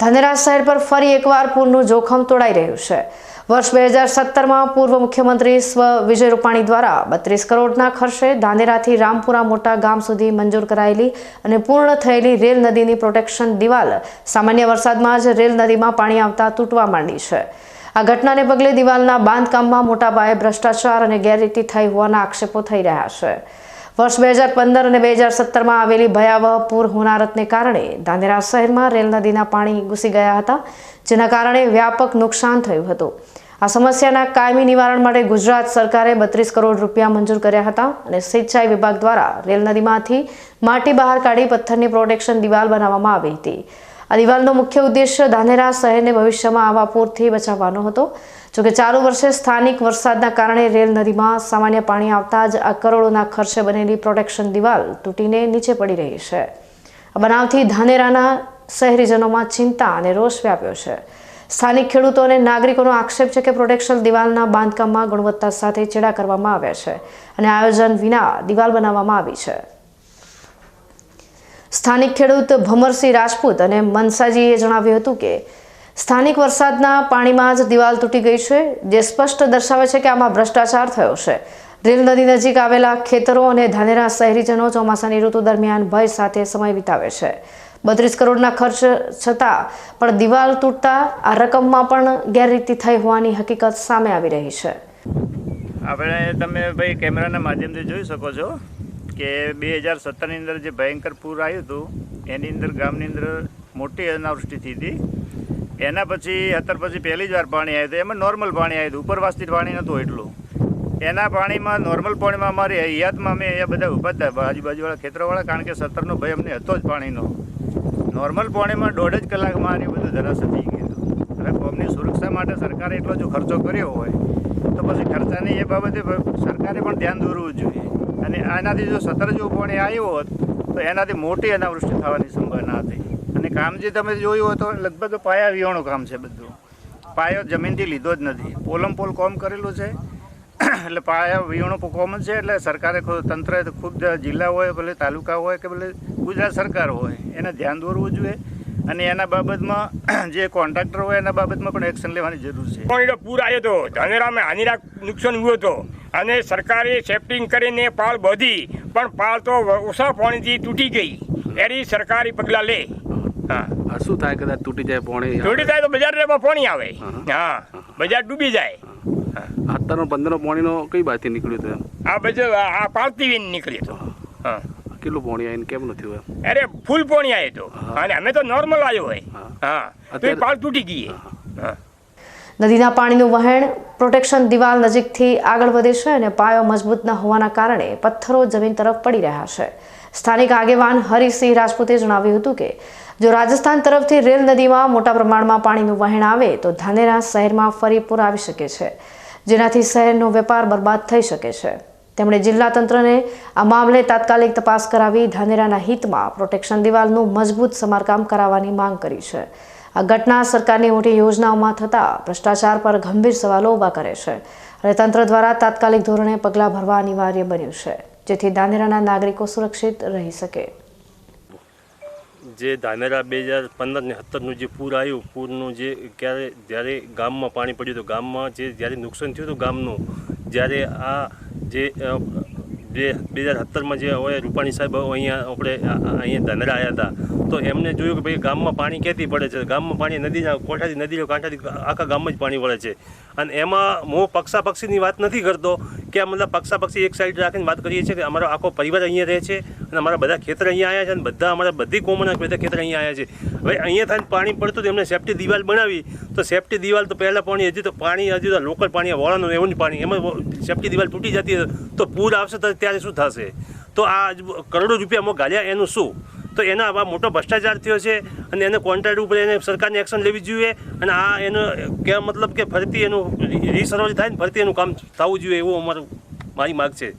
ધાનેરા શહેર પર ફરી એકવાર પૂરનું જોખમ તોડાઈ રહ્યું છે. વર્ષ બે હજાર સત્તરમાં પૂર્વ મુખ્યમંત્રી સ્વ વિજય રૂપાણી દ્વારા બત્રીસ કરોડના ખર્ચે ધાનેરાથી રામપુરા મોટા ગામ સુધી મંજૂર કરાયેલી અને પૂર્ણ થયેલી રેલ નદીની પ્રોટેક્શન દિવાલ સામાન્ય વરસાદમાં જ રેલ નદીમાં પાણી આવતા તૂટવા માંડી છે. આ ઘટનાને પગલે દિવાલના બાંધકામમાં મોટા પાયે ભ્રષ્ટાચાર અને ગેરરીતિ થઈ હોવાના આક્ષેપો થઈ રહ્યા છે. વર્ષ બે હજાર પંદર અને બે હજાર સત્તરમાં આવેલી ભયાવહ પૂર હોનારતને કારણે ધાનેરા શહેરમાં રેલ નદીના પાણી ઘૂસી ગયા હતા, જેના કારણે વ્યાપક નુકસાન થયું હતું. આ સમસ્યાના કાયમી નિવારણ માટે ગુજરાત સરકારે બત્રીસ કરોડ રૂપિયા મંજૂર કર્યા હતા અને સિંચાઈ વિભાગ દ્વારા રેલ નદીમાંથી માટી બહાર કાઢી પથ્થરની પ્રોટેક્શન દિવાલ બનાવવામાં આવી હતી. આ દિવાલનો મુખ્ય ઉદ્દેશ્ય ધાનેરા શહેરને ભવિષ્યમાં આવા પૂરથી બચાવવાનો હતો. જોકે ચાલુ વર્ષે સ્થાનિક વરસાદના કારણે રેલ નદીમાં સામાન્ય પાણી આવતા જ આ કરોડોના ખર્ચે બનેલી પ્રોટેક્શન દિવાલ તૂટીને નીચે પડી રહી છે. આ બનાવથી ધાનેરાના શહેરીજનોમાં ચિંતા અને રોષ વ્યાપ્યો છે. સ્થાનિક ખેડૂતો અને નાગરિકોનો આક્ષેપ છે કે પ્રોટેક્શન દિવાલના બાંધકામમાં ગુણવત્તા સાથે ચેડા કરવામાં આવ્યા છે અને આયોજન વિના દિવાલ બનાવવામાં આવી છે. સ્થાનિક ખેડૂત ભમરસિંહ રાજપૂત અને મનસાજીએ જણાવ્યું હતું કે સ્થાનિક વરસાદના પાણીમાં જ દિવાલ તૂટી ગઈ છે, જે સ્પષ્ટ દર્શાવે છે કે આમાં ભ્રષ્ટાચાર થયો છે. રેલ નદી નજીક આવેલા ખેતરો અને ધાનેરા શહેરીજનો ચોમાસાની ઋતુ દરમિયાન ભય સાથે સમય વિતાવે છે. બત્રીસ કરોડના ખર્ચ છતાં પણ દિવાલ તૂટતા આ રકમમાં પણ ગેરરીતિ થઈ હોવાની હકીકત સામે આવી રહી છે. આપણે તમે ભાઈ કેમેરાના માધ્યમથી જોઈ શકો છો કે બે હજાર સત્તરની અંદર જે ભયંકર પૂર આવ્યું હતું, એની અંદર ગામની અંદર મોટી અનાવૃષ્ટિ થઈ હતી. એના પછી, અત્યાર પછી પહેલી જ વાર પાણી આવ્યું હતું. એમાં નોર્મલ પાણી આવ્યું હતું. ઉપરવાસથી પાણી નહોતું એટલું. એના પાણીમાં નોર્મલ પાણીમાં અમારી હૈયાતમાં અમે અહીંયા બધા ઊભા હતા. આજુબાજુવાળા ખેતરોવાળા, કારણ કે સત્તરનો ભય અમને હતો જ પાણીનો. નોર્મલ પાણીમાં દોઢ જ કલાકમાં આની બધું ધરાશ થઈ ગયું હતું. હવે કોમની સુરક્ષા માટે સરકારે એટલો જો ખર્ચો કર્યો હોય, તો પછી ખર્ચાની એ બાબતે સરકારે પણ ધ્યાન દોરવું જોઈએ. અને આનાથી જો સત્તર જો પાણી આવ્યું હોત, તો એનાથી મોટી અનાવૃષ્ટિ થવાની સંભાવના હતી. કામ જે તમે જોયું હોય તો લગભગ પાયા વિહોણું કામ છે બધું. પાયો જમીનથી લીધો જ નથી. પોલમ પોલ કોમ કરેલું છે. એટલે પાયા વિહોણું કોમ છે. એટલે સરકારે ખુદ તંત્રએ ખૂબ જિલ્લા હોય, ભલે તાલુકા હોય કે ભલે ગુજરાત સરકાર હોય, એને ધ્યાન દોરવું જોઈએ. અને એના બાબતમાં જે કોન્ટ્રાક્ટર હોય એના બાબતમાં પણ એક્શન લેવાની જરૂર છે. પાણીનો પૂર આવ્યો હતો ધાનેરામાં હાનિરાક નુકસાન થયું હતો. અને સરકારે સેફ્ટિંગ કરીને પાળ બાંધી, પણ પાળ તો ઓછા પાણીથી તૂટી ગઈ. એની સરકારી પગલાં લે. હા. શું થાય કદાચ તૂટી જાય પાણી? તૂટી જાય તો બજારમાં પાણી આવે. હા બજાર ડૂબી જાય. અત્યારનો પંદરનો પાણીનો કઈ બાજુથી નીકળ્યું હતું આ બજે આ પાળતી વીન નીકળી તો. હા. કેટલું પાણી આવીને કેમ નથી થયું અરે ફૂલ પાણી આવે તો. અને અમે તો નોર્મલ આવ્યો હોય. હા. હા. તો પાલ પાળ તૂટી ગઈ હા. નદીના પાણીનું વહેણ પ્રોટેક્શન દિવાલ નજીકથી આગળ વધે છે અને પાયો મજબૂત ન હોવાના કારણે પથ્થરો જમીન તરફ પડી રહ્યા છે. સ્થાનિક આગેવાન હરિસિંહ રાજપૂતે જણાવ્યું હતું કે જો રાજસ્થાન તરફથી રેલ નદીમાં મોટા પ્રમાણમાં પાણીનું વહેણ આવે, તો ધાનેરા શહેરમાં ફરી પૂર આવી શકે છે, જેનાથી શહેરનો વેપાર બરબાદ થઈ શકે છે. તેમણે જિલ્લા તંત્રને આ મામલે તાત્કાલિક તપાસ કરાવી ધાનેરાના હિતમાં પ્રોટેક્શન દિવાલનું મજબૂત સમારકામ કરાવવાની માંગ કરી છે. આ ઘટના સરકારની મોટી યોજનાઓમાં થતા ભ્રષ્ટાચાર પર ગંભીર સવાલો ઊભા કરે છે અને તંત્ર દ્વારા તાત્કાલિક ધોરણે પગલાં ભરવા અનિવાર્ય બન્યું છે, જેથી ધાનેરાના નાગરિકો સુરક્ષિત રહી શકે. જે ધાનેરા બે હજાર પંદર ને સત્તરનું જે પૂર આવ્યું, પૂરનું જે ક્યારે, જ્યારે ગામમાં પાણી પડ્યું હતું, ગામમાં જે જ્યારે નુકસાન થયું હતું ગામનું, જ્યારે આ જે બે હજાર સત્તરમાં જે હોય રૂપાણી સાહેબ અહીંયા આપણે અહીંયા ધાનેરા આવ્યા હતા, તો એમને જોયું કે ભાઈ ગામમાં પાણી ક્યાંથી પડે છે? ગામમાં પાણી નદીના કોઠાથી નદીઓ કાંઠાથી આખા ગામમાં જ પાણી પડે છે. અને એમાં હું પક્ષા પક્ષીની વાત નથી કરતો કે મતલબ પક્ષાપક્ષી એક સાઈડ રાખીને વાત કરીએ છીએ કે અમારો આખો પરિવાર અહીંયા રહે છે અને અમારા બધા ખેતર અહીંયા આવ્યા છે અને બધા અમારા બધી કોમના બધા ખેતર અહીંયા આવ્યા છે. હવે અહીંયા થાય પાણી પડતું તો એમને સેફ્ટી દિવાલ બનાવી, તો સેફ્ટી દિવાલ તો પહેલાં પાણી હજી તો પાણી, હજી તો લોકલ પાણી વાળાનું એવું જ પાણી, એમાં સેફ્ટી દિવાલ તૂટી જતી તો પૂર આવશે તો ત્યારે શું થશે? તો આ કરોડો રૂપિયા અમે ગાલ્યા એનું શું? તો એના આવા મોટો ભ્રષ્ટાચાર થયો છે અને એને કોન્ટ્રાક્ટ ઉપર એને સરકારની એક્શન લેવી જોઈએ અને આ એનો કે મતલબ કે ફરીથી એનું રિસર્વ થાય ને ફરીથી એનું કામ થવું જોઈએ એવું અમારું મારી માગ છે.